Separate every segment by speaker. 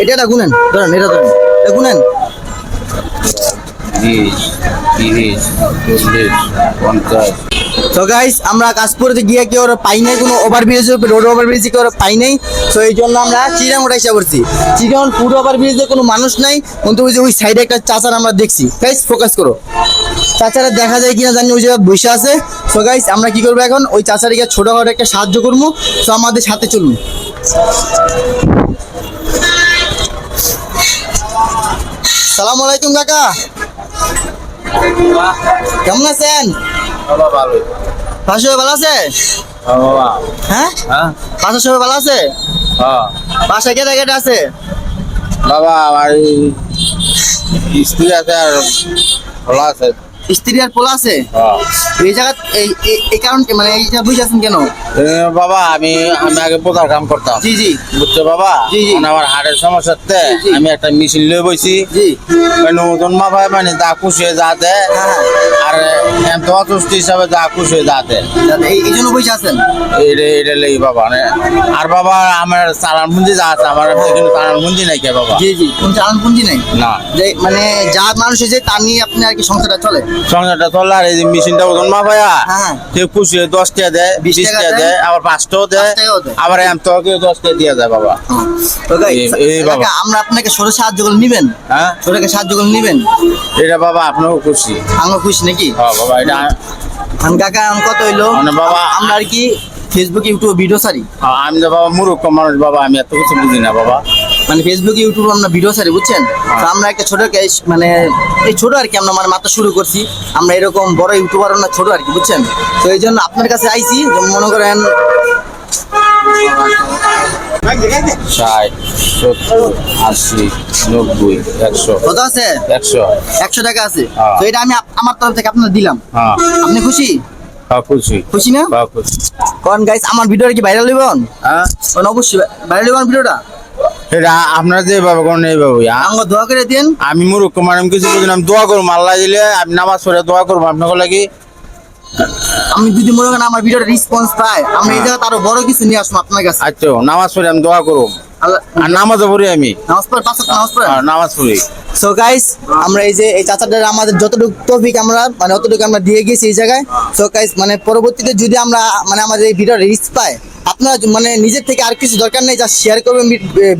Speaker 1: এটা এটা গুনেন ধরেন এটা ধরেন এটা গুনেন। তো গাইস আমরা কাশপুরে গিয়ে কেউ পাই নাই কোনো ওভারব্রিজ রোড ওভারব্রিজ কেউ পাই নাই? তো এই জন্য আমরা চিরাং ওটা ইচ্ছা করছি চিরাং ফুড ওভারব্রিজে কোনো মানুষ নাই কিন্তু ওই যে ওই সাইডে একটা চাচার আমরা দেখছি। গাইস ফোকাস করো। চাচারা দেখা যায় কিনা জানি ওই জায়গায় বসে আছে। তো গাইস আমরা কি করব এখন? ওই চাচারিকে ছোটখাটো একটা সাহায্য করব। তো আমাদের সাথে চলুন। সালাম আলাইকুম কাকা। কেমন আছেন?
Speaker 2: ভালো।
Speaker 1: ভালো আছে?
Speaker 2: বাবা।
Speaker 1: হ্যাঁ?
Speaker 2: হ্যাঁ?
Speaker 1: পাশে সবাই ভালো আছে?
Speaker 2: হ্যাঁ।
Speaker 1: বাসায় কেটে কেটে আছে?
Speaker 2: বাবা আমার স্ত্রী আছে আর ভালো আছে।
Speaker 1: স্ত্রী আর পোলা আছে?
Speaker 2: হ্যাঁ।
Speaker 1: এই জায়গা এই এই- কারণ মানে এইটা বুঝে আছেন কেন?
Speaker 2: বাবা আমি আমি আগে পোতার কাম করতাম।
Speaker 1: জি জি।
Speaker 2: বুঝছ বাবা?
Speaker 1: জি, জি।
Speaker 2: মানে আমার হাড়ের সমস্যাতে। আমি একটা মেশিন লয়ে বইছি।
Speaker 1: জি।
Speaker 2: নতুন মাথায় মানে দা খুশি যা দেয়
Speaker 1: হ্যাঁ।
Speaker 2: আর এত অসুস্থ হিসাবে দা খুশি যা দেয়
Speaker 1: দাদা, এই এই জন্য বুঝে আছেন?
Speaker 2: এটা এটা লেগে বাবা মানে আর বাবা আমার চালান পুঞ্জি যা আছে আমার কিন্তু চালান পুঞ্জি নাই কে বাবা।
Speaker 1: জি জি। কোন চালান পুঞ্জি নেই?
Speaker 2: না।
Speaker 1: যে মানে যা মানুষ যে তা নিয়ে আপনি আর কি সংসারটা চলে?
Speaker 2: সংসারটা চলে আর এই মেশিনটা ওজন মা ভাইয়া
Speaker 1: হ্যাঁ।
Speaker 2: কেউ খুশি দশ টাকা দেয়
Speaker 1: বিশ টাকা দেয়,
Speaker 2: আবার পাঁচ টাকাও দেয়। আবার এম তো কেউ দশ টাকা দিয়ে যায় বাবা। এই- বাবা।
Speaker 1: আমরা আপনাকে ছোট সাহায্য করে নিবেন?
Speaker 2: হ্যাঁ?
Speaker 1: ছোটকে সাহায্য করে নিবেন?
Speaker 2: এটা বাবা আপনাও খুশি।
Speaker 1: আমরা খুশি নাকি?
Speaker 2: হ্যাঁ বাবা এটা
Speaker 1: কাকা কত হইল?
Speaker 2: মানে বাবা-
Speaker 1: আমরা আর কি ফেসবুক ইউটিউব ভিডিও সারি
Speaker 2: আমি তো বাবা মূর্খ মানুষ বাবা আমি এত কিছু বুঝি না বাবা।
Speaker 1: মানে ফেসবুক ইউটিউব আমরা ভিডিও সারি বুঝছেন? তো আমরা একটা ছোট মানে এই ছোট আর কি আমরা মানে মাত্র শুরু করছি। আমরা এরকম বড় ইউটিউবার না ছোট আর কি বুঝছেন? তো এই জন্য আপনার কাছে আইছি মনে করেন
Speaker 2: ষাট সত্তর আশি নব্বই একশো।
Speaker 1: কত আছে?
Speaker 2: একশো।
Speaker 1: একশো টাকা আছে।
Speaker 2: হ্যাঁ।
Speaker 1: তো এটা আমি আমার তরফ থেকে আপনার দিলাম।
Speaker 2: হ্যাঁ।
Speaker 1: আপনি খুশি?
Speaker 2: হ্যাঁ খুশি।
Speaker 1: খুশি না?
Speaker 2: হ্যাঁ
Speaker 1: গাইস আমার ভিডিওটা কি ভাইরাল হইবন
Speaker 2: হ্যাঁ।
Speaker 1: অবশ্যই ভাইরাল হইবন ভিডিওটা
Speaker 2: এটা আপনারা যে বাবা কোন এই বাবু
Speaker 1: আমাকে দোয়া করে দিন।
Speaker 2: আমি মূর্খ মানে আমি কিছু বুঝি আমি দোয়া করব আল্লাহ দিলে আমি নামাজ পড়ে দোয়া করব। আপনাকে লাগি
Speaker 1: আমি যদি মনে করেন আমার ভিডিওটা রেসপন্স পাই আমরা এই জায়গাতে আরও বড় কিছু নিয়ে আসব আপনার কাছে।
Speaker 2: আচ্ছা নামাজ পড়ে আমি দোয়া করব। আর নামাজও পড়ি আমি।
Speaker 1: নামাজ পড়ে পাঁচ নামাজ পড়ে?
Speaker 2: নামাজ পড়ি।
Speaker 1: সো গাইস আমরা এই যে এই চাচাটার আমাদের যতটুকু টপিক আমরা মানে অতটুকু আমরা দিয়ে গেছি এই জায়গায়। সো গাইস মানে পরবর্তীতে যদি আমরা মানে আমাদের এই ভিডিও রিচ পাই আপনারা মানে নিজের থেকে আর কিছু দরকার নেই যা শেয়ার করবেন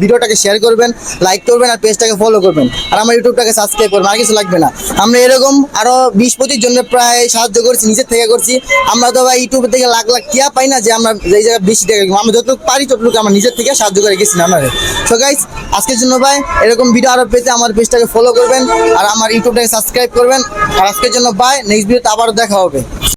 Speaker 1: ভিডিওটাকে শেয়ার করবেন লাইক করবেন আর পেজটাকে ফলো করবেন। আর আমার ইউটিউবটাকে সাবস্ক্রাইব করবেন, আর কিছু লাগবে না। আমরা এরকম আরও বিশ পঁচিশ জনের প্রায় সাহায্য করছি, নিজের থেকে করছি। আমরা তো ভাই ইউটিউব থেকে লাখ লাখ টিয়া পাই না যে আমরা এই জায়গায় বেশি টাকা আমরা যতটুকু পারি ততটুকু আমরা নিজের থেকে সাহায্য করে গেছি না আমাদের সো গাইস আজকের জন্য ভাই এরকম ভিডিও আরও পেতে আমার পেজটাকে ফলো করবেন, আর আমার ইউটিউবটাকে সাবস্ক্রাইব করবেন। আর আজকের জন্য বাই নেক্সট ভিডিওতে আবারও দেখা হবে।